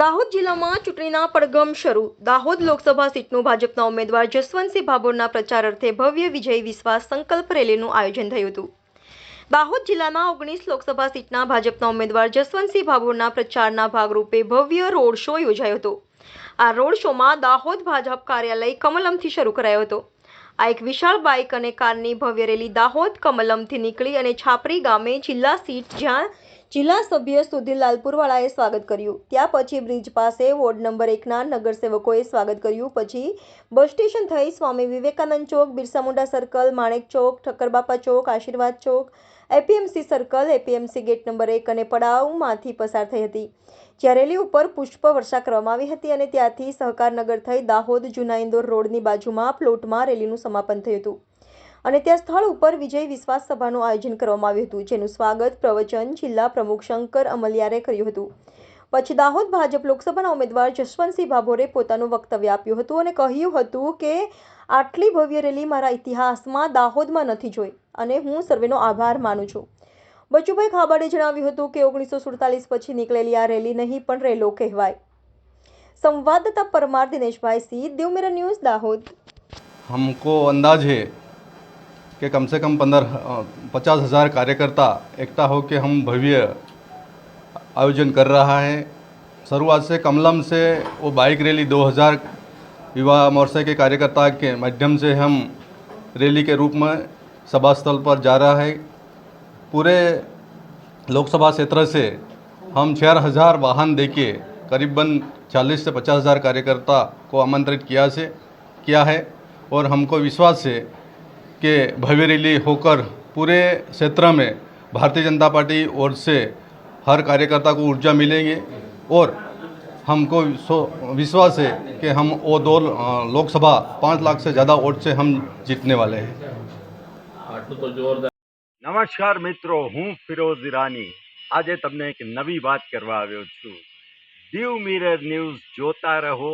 દાહોદ જિલ્લામાં ચૂંટણીના પડગમ શરૂ. દાહોદ લોકસભા સીટનું ભાજપના ઉમેદવાર જસવંતસિંહ ભાભોરના પ્રચાર અર્થે ભવ્ય વિજય વિશ્વાસ સંકલ્પ રેલીનું આયોજન થયું હતું. દાહોદ જિલ્લાના ઓગણીસ લોકસભા સીટના ભાજપના ઉમેદવાર જસવંતસિંહ ભાભોરના પ્રચારના ભાગરૂપે ભવ્ય રોડ શો યોજાયો હતો. આ રોડ શોમાં દાહોદ ભાજપ કાર્યાલય કમલમથી શરૂ કરાયો હતો. આ એક વિશાળ બાઇક અને કારની ભવ્ય રેલી દાહોદ કમલમથી નીકળી અને છાપરી ગામે જિલ્લા સીટ જ્યાં જિલ્લા સભ્ય સુધીર લાલપુરવાળાએ સ્વાગત કર્યું. ત્યાં પછી બ્રિજ પાસે વોર્ડ નંબર એકના નગરસેવકોએ સ્વાગત કર્યું. પછી બસ સ્ટેશન થઈ Swami Vivekananda Chowk, Birsa Munda circle, Manek Chowk, Thakkarbapa Chowk, Ashirvad Chowk, APMC circle, APMC gate number એક અને પડાવમાંથી પસાર થઈ હતી. જ્યાં રેલી ઉપર પુષ્પ વર્ષા કરવામાં આવી હતી અને ત્યાંથી સહકારનગર થઈ દાહોદ જૂના ઇન્દોર રોડની બાજુમાં પ્લોટમાં રેલીનું સમાપન થયું હતું. અને ત્યાં સ્થળ ઉપર વિજય વિશ્વાસ સભાનું આયોજન કરવામાં આવ્યું હતું જેનું સ્વાગત પ્રવચન જિલ્લા પ્રમુખ શંકર અમલિયારે કર્યું હતું પછી દાહોદ ભાજપ લોકસભાના ઉમેદવાર જશવંતસિંહ ભાભોરે પોતાનું વક્તવ્ય આપ્યું હતું અને કહ્યું હતું કે આટલી ભવ્ય રેલી મારા ઇતિહાસમાં દાહોદમાં નથી જોઈ અને હું સર્વેનો આભાર માનું છું બચુભાઈ ખાબડે જણાવ્યું હતું કે ઓગણીસો સુડતાલીસ પછી નીકળેલી આ રેલી નહીં પણ રેલો કહેવાય સંવાદદાતા પરમાર દિનેશભાઈ સી દેવમેરા ન્યૂઝ દાહોદ हमको अंदाज है कि कम से कम पंद्रह पचास हज़ार कार्यकर्ता एकता हो के हम भव्य आयोजन कर रहा है। शुरुआत से कमलम से वो बाइक रैली 2000 युवा मोर्चे के कार्यकर्ता के माध्यम से हम रैली के रूप में सभा स्थल पर जा रहा है। पूरे लोकसभा क्षेत्र से हम चार हज़ार वाहन देके करीबन चालीस से पचास हज़ार कार्यकर्ता को आमंत्रित किया से, किया है और हमको विश्वास है कि भव्य रैली होकर पूरे क्षेत्र में भारतीय जनता पार्टी ओर से हर कार्यकर्ता को ऊर्जा मिलेंगे और हमको विश्व- विश्वास है कि हम वो दो अ, लोकसभा पाँच लाख से ज़्यादा वोट से हम जीतने वाले हैं આટલું તો જોરદાર નમસ્કાર મિત્રો હું ફિરોઝ ઈરાની આજે તમને એક નવી વાત કરવા આવ્યો છું દીવ મિરર ન્યૂઝ જોતા રહો